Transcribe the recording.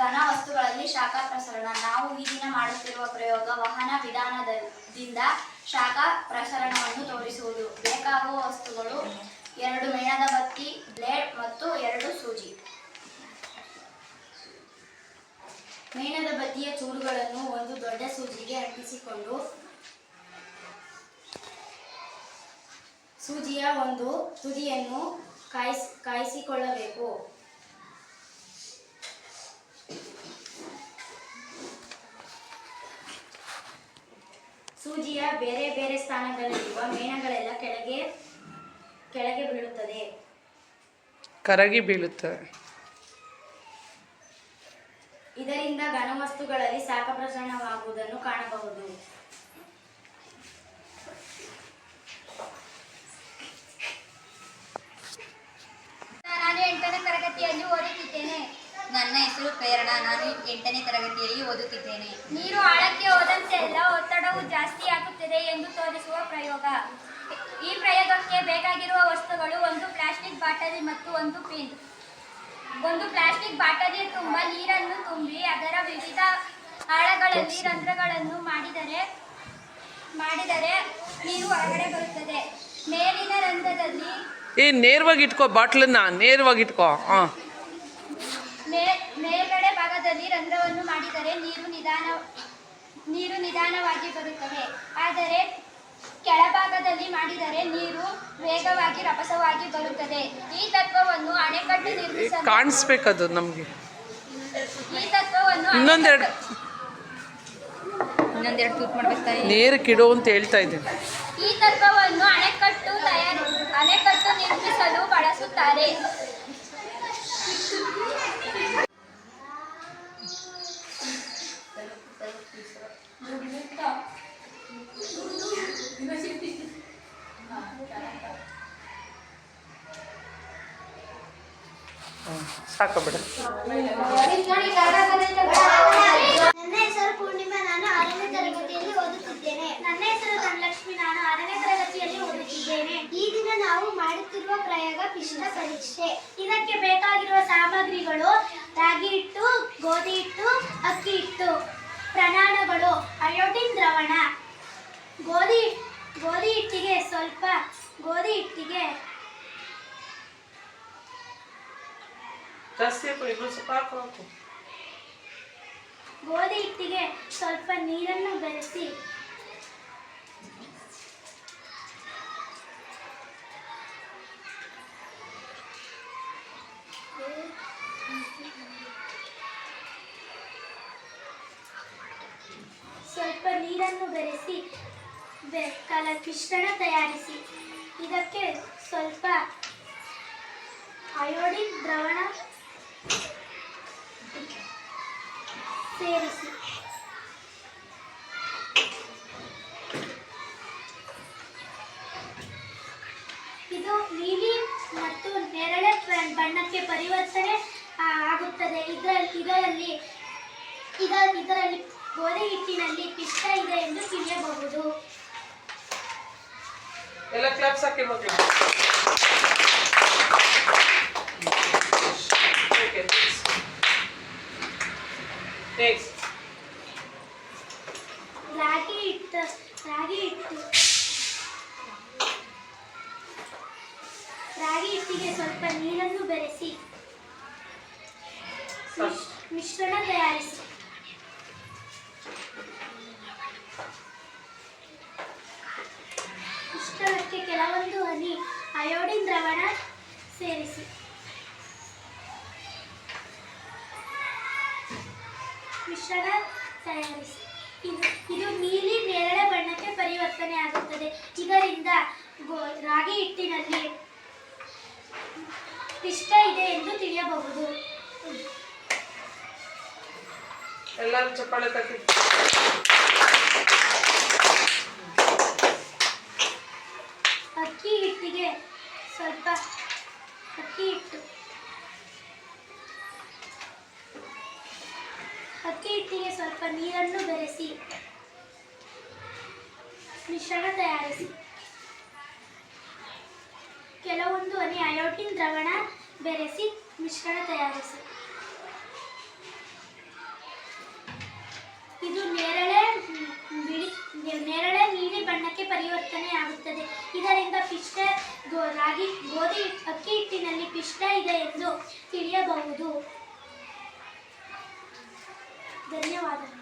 ಘನ ವಸ್ತುಗಳಲ್ಲಿ ಶಾಖ ಪ್ರಸರಣ. ನಾವು ಈ ದಿನ ಮಾಡುತ್ತಿರುವ ಪ್ರಯೋಗ ವಾಹನ ವಿಧಾನದಿಂದ ಶಾಖ ಪ್ರಸರಣವನ್ನು ತೋರಿಸುವುದು. ಬೇಕಾಗುವ ವಸ್ತುಗಳು ಎರಡು ಮೇಣದ ಬತ್ತಿ, ಬ್ಲೇಡ್ ಮತ್ತು ಎರಡು ಸೂಜಿ. ಮೇಣದ ಬತ್ತಿಯ ಚೂರುಗಳನ್ನು ಒಂದು ದೊಡ್ಡ ಸೂಜಿಗೆ ಅಂಟಿಸಿಕೊಂಡು ಸೂಜಿಯ ಒಂದು ತುದಿಯನ್ನು ಕಾಯಿಸಿ ಕಾಯಿಸಿಕೊಳ್ಳಬೇಕು. ಸೂಜಿಯ ಬೇರೆ ಬೇರೆ ಸ್ಥಾನಗಳಲ್ಲಿರುವ ಮೇಣಗಳೆಲ್ಲ ಕೆಳಗೆ ಕೆಳಗೆ ಬೀಳುತ್ತದೆ. ಕರಗಿ ಬೀಳುತ್ತದೆ ಇದರಿಂದ ಘನವಸ್ತುಗಳಲ್ಲಿ ಶಾಖ ಪ್ರಸರಣವಾಗುವುದನ್ನು ಕಾಣಬಹುದು. ನಾನು ಎಂಟನೇ ತರಗತಿಯಲ್ಲಿ ಓದುತ್ತಿದ್ದೇನೆ ನನ್ನ ಹೆಸರು ಪ್ರೇರಣಾ. ನಾನು ಎಂಟನೇ ತರಗತಿಯಲ್ಲಿ ಓದುತ್ತಿದ್ದೇನೆ. ನೀರು ಆಳಕ್ಕೆ ಹೋದಂತೆಲ್ಲ ಒತ್ತಡವು ಜಾಸ್ತಿ ಆಗುತ್ತದೆ ಎಂದು ತೋರಿಸುವ ಪ್ರಯೋಗ. ಈ ಪ್ರಯೋಗಕ್ಕೆ ಬೇಕಾಗಿರುವ ವಸ್ತುಗಳು ಒಂದು ಪ್ಲಾಸ್ಟಿಕ್ ಬಾಟಲಿ ಮತ್ತು ಒಂದು ಪಿನ್. ಒಂದು ಪ್ಲಾಸ್ಟಿಕ್ ಬಾಟಲಿ ತುಂಬ ನೀರನ್ನು ತುಂಬಿ ಅದರ ವಿವಿಧ ಆಳಗಳಲ್ಲಿ ರಂಧ್ರಗಳನ್ನು ಮಾಡಿದರೆ ಮಾಡಿದರೆ ನೀರು ಹೊರಗಡೆ ಬರುತ್ತದೆ. ಮೇಲಿನ ರಂಧ್ರದಲ್ಲಿ ಏ ನೇರವಾಗಿ ಇಟ್ಕೋ ಬಾಟ್ಲನ್ನ ನೇರವಾಗಿ ಇಟ್ಕೋ. ಹಾಂ. ಮೇಲ್ಗಡೆ ಭಾಗದಲ್ಲಿ ರಂಧ್ರವನ್ನು ಮಾಡಿದರೆ ನೀರು ನಿಧಾನ ನೀರು ನಿಧಾನವಾಗಿ ಬರುತ್ತದೆ. ಆದರೆ ಕೆಳಭಾಗದಲ್ಲಿ ಮಾಡಿದರೆ ನೀರು ವೇಗವಾಗಿ ರಭಸವಾಗಿ ಬರುತ್ತದೆ. ಈ ತತ್ವವನ್ನು ಅಣೆಕಟ್ಟು ನಿರ್ಮಿಸಲು ಕಾಣಿಸ್ಬೇಕದು ನಮಗೆ. ಈ ತತ್ವವನ್ನು ಇನ್ನೊಂದೆರಡು ಇನ್ನೊಂದೆರಡು ತೂತ್ ಮಾಡ್ಬೇಕು ನೇರಕ್ಕೆ ಇಡು ಅಂತ ಹೇಳ್ತಾ ಇದ್ದೀನಿ ಈ ತತ್ವವನ್ನು ಅಣೆಕಟ್ಟು ತಯಾರಿ ಅಣೆಕಟ್ಟು ನಿರ್ಮಿಸಲು ಬಳಸುತ್ತಾರೆ. ಸಾಕು ಬಿಡ ನನ್ನ ಹೆಸರು ಪೂರ್ಣಿಮಾ, ನಾನು ಆರನೇ ತರಗತಿಯಲ್ಲಿ ಓದುತ್ತಿದ್ದೇನೆ. ನನ್ನ ಹೆಸರು ಧನಲಕ್ಷ್ಮಿ, ನಾನು ಆರನೇ ತರಗತಿಯಲ್ಲಿ ಓದುತ್ತಿದ್ದೇನೆ. ಈ ದಿನ ನಾವು ಮಾಡುತ್ತಿರುವ ಪ್ರಯೋಗ ಪಿಷ್ಟ ಪರೀಕ್ಷೆ. ಇದಕ್ಕೆ ಬೇಕಾಗಿರುವ ಸಾಮಗ್ರಿಗಳು ರಾಗಿ ಹಿಟ್ಟು, ಗೋಧಿ ಹಿಟ್ಟು, ಅಕ್ಕಿ ಹಿಟ್ಟು. ಪ್ರಮಾಣಗಳು ಅಯೋಡಿನ್ ದ್ರವಣ ಗೋಧಿ ಗೋಧಿ ಹಿಟ್ಟಿಗೆ ಸ್ವಲ್ಪ ಗೋಧಿ ಹಿಟ್ಟಿಗೆ ಗೋಧಿ ಹಿಟ್ಟಿಗೆ ಸ್ವಲ್ಪ ನೀರನ್ನು ಬೆರೆಸಿ ಸ್ವಲ್ಪ ನೀರನ್ನು ಬೆರೆಸಿ ಬೆ- ಕಲ ಮಿಶ್ರಣ ತಯಾರಿಸಿ. ಇದಕ್ಕೆ ಸ್ವಲ್ಪ ಅಯೋಡಿನ್ ದ್ರವಣ ಸೇರಿಸಿ. ಇದು ನೀಲಿ ಮತ್ತು ನೇರಳೆ ಬಣ್ಣಕ್ಕೆ ಪರಿವರ್ತನೆ ಆಗುತ್ತದೆ. ಇದರಲ್ಲಿ ಇದರಲ್ಲಿ ಇದ ಇದರಲ್ಲಿ ಗೋಧಿ ಹಿಟ್ಟಿನಲ್ಲಿ ಪಿಷ್ಟ ಇದೆ ಎಂದು ತಿಳಿಯಬಹುದು. ಎಲ್ಲ ಕ್ಲಾಪ್ಸ್ ಹಾಕಿ ಮಕ್ಕಳು ರಾಗಿ ಹಿಟ್ಟು ರಾಗಿ ಹಿಟ್ಟು. ರಾಗಿ ಹಿಟ್ಟಿಗೆ ಸ್ವಲ್ಪ ನೀರನ್ನು ಬೆರೆಸಿ. ಮಿಶ್- ಮಿಶ್ರಣ ತಯಾರಿಸಿ. ಕೆಲವೊಂದು ಹನಿ ಅಯೋಡಿನ್ ದ್ರವಣ ಸೇರಿಸಿ. ಮಿಶ್ರಣ ತಯಾರಿಸಿ. ಇದು ಇದು ನೀಲಿ ನೇರಳೆ ಬಣ್ಣಕ್ಕೆ ಪರಿವರ್ತನೆ ಆಗುತ್ತದೆ. ಇದರಿಂದ ರಾಗಿ ಹಿಟ್ಟಿನಲ್ಲಿ ಇಷ್ಟ ಇದೆ ಎಂದು ತಿಳಿಯಬಹುದು. ಎಲ್ಲರೂ ಚಪ್ಪಾಳೆ ಅಕ್ಕಿ ಹಿಟ್ಟಿಗೆ ಸ್ವಲ್ಪ ಅಕ್ಕಿ ಹಿಟ್ಟು. ಅಕ್ಕಿ ಹಿಟ್ಟಿಗೆ ಸ್ವಲ್ಪ ನೀರನ್ನು ಬೆರೆಸಿ, ಮಿಶ್ರಣ ತಯಾರಿಸಿ. ಕೆಲವೊಂದು ಅನಿ ಅಯೋಟಿನ್ ದ್ರವಣ ಬೆರೆಸಿ ಮಿಶ್ರಣ ತಯಾರಿಸಿ. ರಾಗಿ ಗೋಧಿ ಅಕ್ಕಿ ಹಿಟ್ಟಿನಲ್ಲಿ ಪಿಷ್ಟ ಇದೆ ಎಂದು ತಿಳಿಯಬಹುದು. ಧನ್ಯವಾದಗಳು.